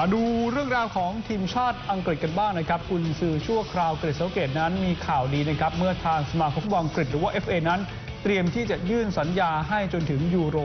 มาดูเรื่องราวของทีมชาติอังกฤษกันบ้างนะครับคุณสื่อชั่วคราวเกรดเซเกตนั้นมีข่าวดีนะครับ เมื่อทางสมาคมฟุตบอลอังกฤษหรือว่า FA นั้น เตรียมที่จะยื่นสัญญาให้จนถึงยูโร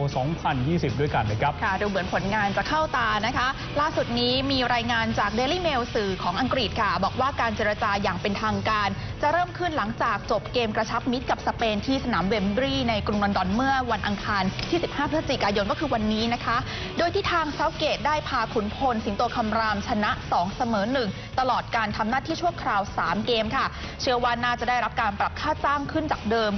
2020 ด้วยกันนะครับ ค่ะ ดูเหมือนผลงานจะเข้าตานะคะ ล่าสุดนี้มีรายงานจาก Daily Mail สื่อของอังกฤษค่ะ บอกว่าการเจรจาอย่างเป็นทางการ จะเริ่มขึ้นหลังจากจบเกมกระชับมิตรกับสเปนที่สนามเวมบรีในกรุงลอนดอนเมื่อวันอังคารที่ 15 พฤศจิกายนก็คือวันนี้นะคะ โดยที่ทางเซาเกตได้พาขุนพลสิงโตคำรามชนะ 2 เสมอ 1 ตลอดการทำหน้าที่ชั่วคราว 3 เกมค่ะ เชื่อว่าน่าจะได้รับการปรับค่าจ้างขึ้นจากเดิม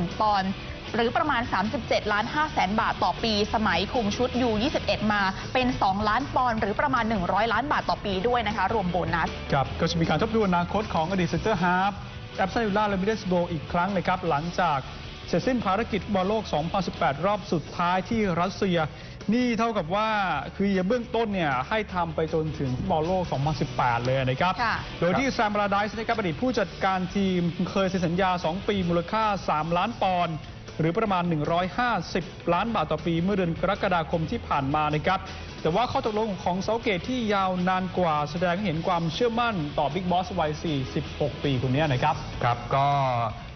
50,000 ปอนด์หรือประมาณ 37 ล้าน5แสนบาทต่อปี สมัยคุมชุด U21 มาเป็น 2 ล้านปอนด์หรือประมาณ 100 ล้านบาทต่อปีด้วยนะคะ รวมโบนัส ครับก็จะมีการทบทวนอนาคตของอดีตเซนเตอร์ฮาร์ฟแอปซันวิลล่าและมิเดสโบอีกครั้งนะครับ หลังจาก เสร็จสิ้นภารกิจบอลโลก 2018 รอบสุดท้ายที่รัสเซีย นี่เท่ากับว่าคือเบื้องต้นเนี่ยให้ทำไปจนถึงบอลโลก 2018 เลยนะครับค่ะโดยที่แซมบราไดส์นะครับอดีตผู้จัดการทีมเคยเซ็นสัญญา 2 ปีมูลค่า 3 ล้านปอนด์หรือประมาณ 150 ล้านบาทต่อปีเมื่อเดือนกรกฎาคมที่ผ่านมานะครับ แต่ว่าข้อตกลงของเซาเกตที่ยาวนานกว่าแสดงให้เห็นความเชื่อมั่นต่อบิ๊กบอสวัย 46 ปีคนนี้นะครับ ครับก็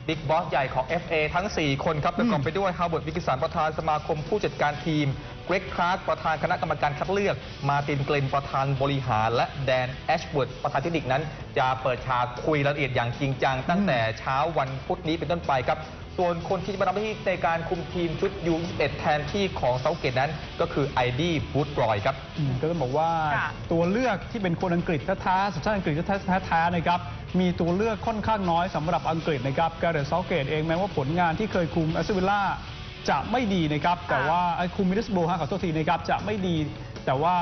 บิ๊กบอสใหญ่ของ FA ทั้ง 4 คนครับประกอบไปด้วยฮาวเวิร์ดวิกิสันประธานสมาคมผู้จัดการทีม เกรกคลาร์กประธานคณะกรรมการคัดเลือก มาร์ตินเกลนประธานบริหาร และแดนแอชเวิร์ดประธานเทคนิคนั้น จะเปิดฉากคุยรายละเอียดอย่างจริงจัง ตั้งแต่เช้าวันพุธนี้เป็นต้นไปครับ ส่วนคนที่จะมาทำหน้าที่ในการคุมทีมชุด U21 แทนที่ของเซาเกตนั้นก็คือไอดี้บูธรอยครับ อืมก็ต้องบอกว่าค่ะ ตัวเลือกที่เป็นคนอังกฤษแท้ๆสัญชาติอังกฤษแท้ๆนะครับมีตัวเลือกค่อนข้างน้อยสำหรับอังกฤษนะครับการเดซอเกตเองแม้ว่าผลงานที่เคยคุมแอสวิลล่าจะไม่ดีนะครับแต่ว่าไอ้คุมมิดสโบฮะขอโทษทีนะครับจะไม่ดี แต่ว่า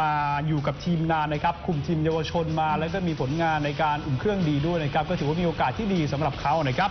มาอยู่กับทีมนานนะครับคุมทีมเยาวชนมาแล้วก็มีผลงานในการอุ่นเครื่องดีด้วยนะครับก็ถือว่ามีโอกาสที่ดีสำหรับเขานะครับ